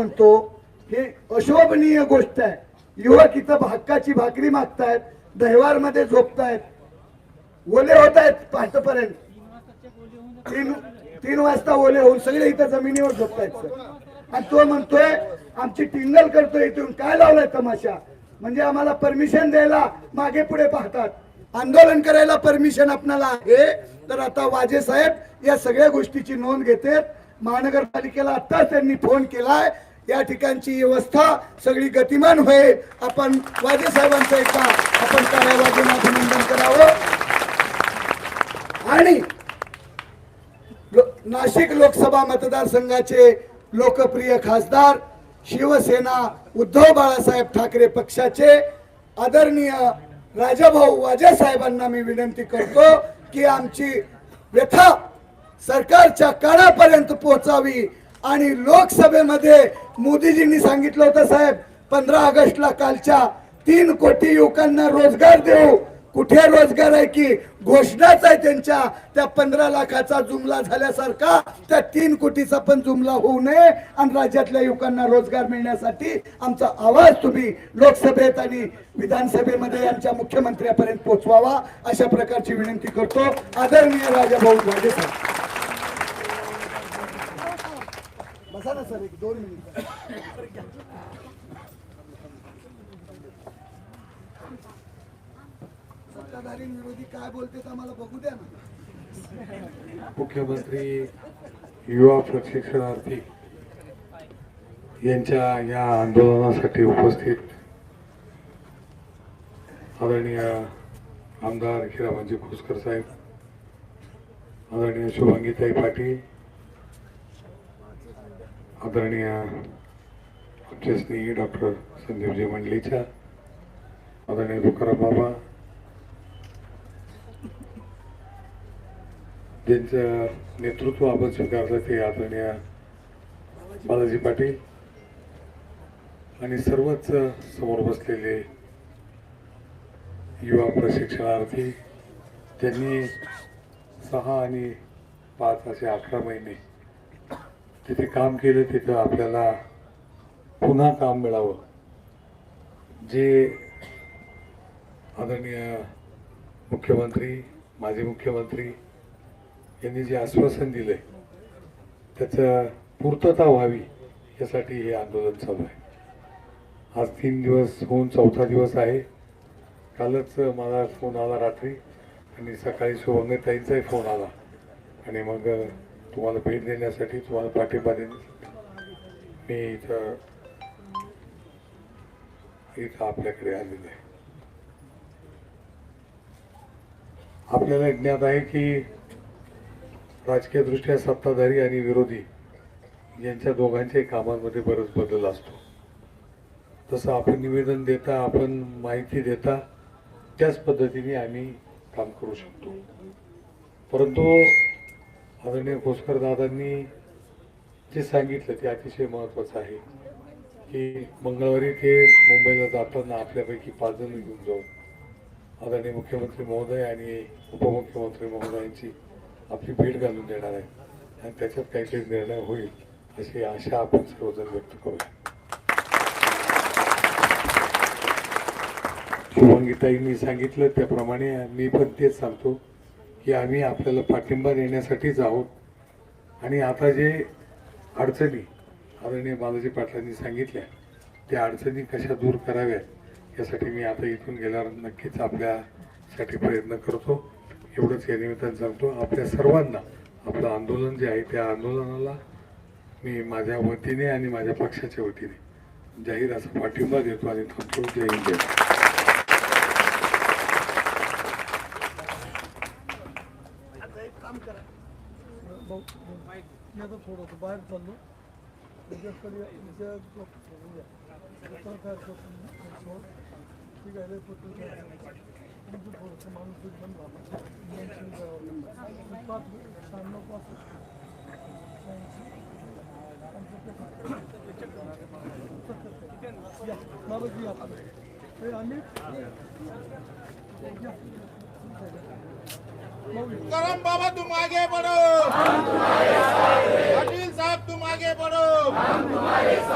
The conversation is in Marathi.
म्हणतो हे अशोभनीय गोष्ट आहे. युवक इथं हक्काची भाकरी मागतायत दहिवारमध्ये झोपतायत. ओले होत आहेत पहाटपर्यंत तीन तीन वाजता ओले होऊन सगळे इथं जमिनीवर झोपतायत आणि तो म्हणतोय आमची टिंगल करतोय इथून काय लावलाय तमाशा? म्हणजे आम्हाला परमिशन द्यायला मागे पुढे पाहतात. आंदोलन करायला परमिशन आपणाला आहे. तर आता वाजे साहेब या सगळ्या गोष्टीची नोंद घेतात. महानगरपालिकेला आताच त्यांनी फोन केलाय. या ठिकाणची व्यवस्था सगळी गतिमान होईल. आपण वाजे साहेबांचं एकदा आपण कार्यालयातून अभिनंदन करावं. आणि लो- नाशिक लोकसभा मतदारसंघाचे लोकप्रिय खासदार शिवसेना उद्धव बाळासाहेब ठाकरे पक्षाचे आदरणीय राजाभाऊ वाजे साहेबांना मी विनंती करतो की आमची व्यथा सरकारच्या काळापर्यंत पोहोचावी. आणि लोकसभेमध्ये मोदीजींनी सांगितलं होतं साहेब पंधरा ऑगस्टला कालच्या तीन कोटी युवकांना रोजगार देऊ. कुठे रोजगार आहे की? घोषणाच आहे त्यांच्या. त्या पंधरा लाखाचा जुमला झाल्यासारखा त्या तीन कोटीचा पण जुमला होऊ नये. आणि राज्यातल्या युवकांना रोजगार मिळण्यासाठी आमचा आवाज तुम्ही लोकसभेत आणि विधानसभेमध्ये आमच्या मुख्यमंत्र्यापर्यंत पोहोचवावा अशा प्रकारची विनंती करतो. आदरणीय राजाभाऊ वाजे साहेब. बसा ना सर एक दोन मिनिट. सत्ताधारी विरोधी काय बोलते आम्हाला बघू द्या ना. मुख्यमंत्री युवा प्रशिक्षणार्थी यांच्या या आंदोलनासाठी उपस्थित आदरणीय आमदार हिरामाजी खुसकर साहेब आदरणीय शुभांगीताई पाटील आदरणीय आमचे स्नेही डॉक्टर संदीपजी मंडलीच्या आदरणीय तुकाराम बाबा ज्यांचं नेतृत्व आपण स्वीकारलं ते आदरणीय बालाजी पाटील आणि सर्वच समोर बसलेले युवा प्रशिक्षणार्थी त्यांनी सहा आणि पाच असे अकरा महिने तिथे काम केलं तिथं आपल्याला पुन्हा काम मिळावं. जे आदरणीय मुख्यमंत्री माजी मुख्यमंत्री यांनी जे आश्वासन दिलं आहे त्याचं पूर्तता व्हावी यासाठी हे आंदोलन चालू आहे. आज तीन दिवस होऊन चौथा दिवस आहे. कालच मला फोन आला रात्री आणि सकाळी शुभंगताईंचाही फोन आला आणि मग तुम्हाला भेट देण्यासाठी तुम्हाला पाठिंबा देण्यासाठी मी इथं इथं आपल्याकडे आलेलं आहे. आपल्याला ज्ञात आहे की राजकीय दृष्ट्या सत्ताधारी आणि विरोधी यांच्या दोघांच्याही कामांमध्ये बरंच बदल असतो. तसं आपण निवेदन देता आपण माहिती देता त्याच पद्धतीने आम्ही काम करू शकतो. परंतु आदरणीय खोसकर दादांनी जे सांगितलं ते अतिशय महत्त्वाचं आहे की मंगळवारी ते मुंबईला जाताना आपल्यापैकी पाच जण घेऊन जाऊ आदरणीय मुख्यमंत्री महोदय आणि उपमुख्यमंत्री महोदयांची आपली भेट घालून देणार आहे. आणि त्याच्यात काहीतरी निर्णय होईल अशी आशा आपण सर्वजण व्यक्त करूया. शुभंगीताईंनी सांगितलं त्याप्रमाणे मी पण तेच सांगतो. की आम्ही आपल्याला पाठिंबा देण्यासाठीच आहोत. आणि आता जे अडचणी आदरणीय बालाजी पाटलांनी सांगितल्या त्या अडचणी कशा दूर कराव्यात यासाठी मी आता इथून गेल्यावर नक्कीच आपल्यासाठी प्रयत्न करतो. एवढंच या निमित्तानं सांगतो. आपल्या सर्वांना आपलं आंदोलन जे आहे त्या आंदोलनाला मी माझ्या वतीने आणि माझ्या पक्षाच्या वतीने जाहीर असा पाठिंबा देतो आणि थांबतो. जय हिंद. काम करा. भाऊ, मी आता थोडंसं बाहेर चाललो. त्याच्याकडे विषय ठीक आहे तुमचं थोडंसं माणूस पण झाला पाच शहाण्णव या. मला हे आम्ही करम बाबा तुम आगे बढ़ो पाटिल साहब तुम आगे बढ़ो